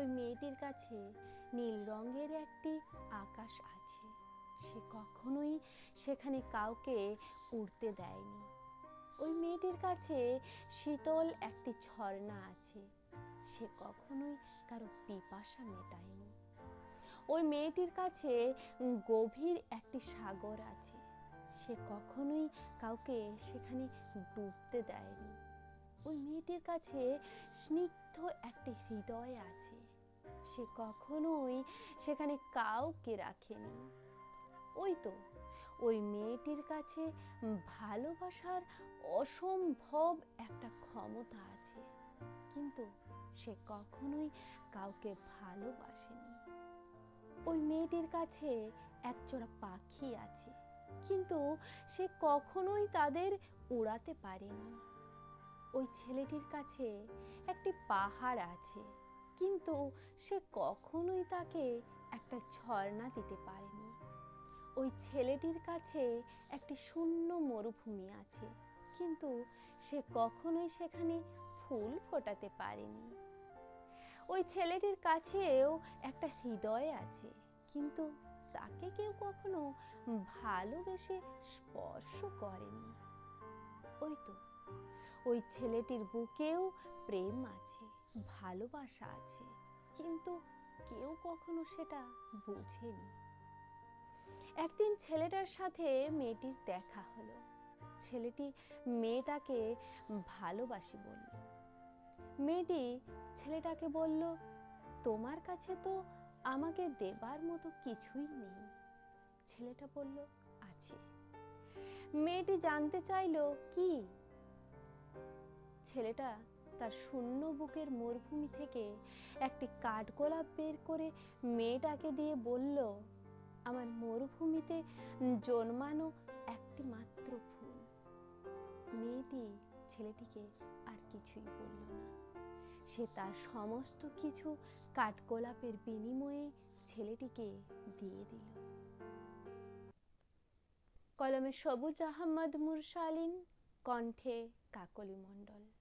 ওই মেয়েটির কাছে নীল রঙের একটি আকাশ আছে। সে কখনোই সেখানে কাউকে উড়তে দেয়নি। ওই মেয়েটির কাছে শীতল একটি ঝর্ণা আছে। সে কখনোই কারও পিপাসা মেটায়নি। ওই মেয়েটির কাছে গভীর একটি সাগর আছে। সে কখনোই কাউকে সেখানে ডুবতে দেয়নি। ওই মেয়েটির কাছে স্নিগ্ধ একটি হৃদয় আছে। সে কখনোই সেখানে কাউকে রাখেনি। ওই তো, ওই মেয়েটির কাছে ভালোবাসার অসম্ভব একটা ক্ষমতা আছে। কিন্তু সে কখনোই কাউকে ভালোবাসেনি। ওই মেয়েটির কাছে একজোড়া পাখি আছে, কিন্তু সে কখনোই তাদের উড়াতে পারেনি। ওই ছেলেটির কাছে একটি পাহাড় আছে, কিন্তু সে কখনোই তাকে একটা ঝর্ণা দিতে পারেনি। ওই ছেলেটির কাছে একটি শূন্য মরুভূমি আছে, কিন্তু সে কখনোই সেখানে ফুল ফোটাতে পারেনি। ওই ছেলেটির কাছেও একটা হৃদয় আছে, কিন্তু তাকে কেউ কখনো ভালোবেসে স্পর্শ করেনি। ওই তো ওই ছেলেটির বুকেও প্রেম আছে, ভালোবাসা আছে, কিন্তু কেউ কখনো সেটা বুঝেনি। একদিন ছেলেটার সাথে মেয়েটির দেখা হলো। ছেলেটি মেয়েটাকে ভালোবাসি বলল। মেয়েটি ছেলেটাকে বলল, তোমার কাছে তো আমাকে দেবার মতো কিছুই নেই। ছেলেটা বলল, আছে। মেয়েটি জানতে চাইলো, কি? ছেলেটা তার শূন্য বুকের মরুভূমি থেকে একটি কাঠগোলাপ বের করে মেয়েটাকে দিয়ে বলল, আমার মরুভূমিতে জন্মানো একটি মাত্র ফুল। মেয়েটি ছেলেটিকে আর কিছুই বলল না। সে তার সমস্ত কিছু কাঠগোলাপের বিনিময়ে ছেলেটিকে দিয়ে দিল। কলমে সবুজ আহমদ মুরসালিন, কণ্ঠে কাকলি মণ্ডল।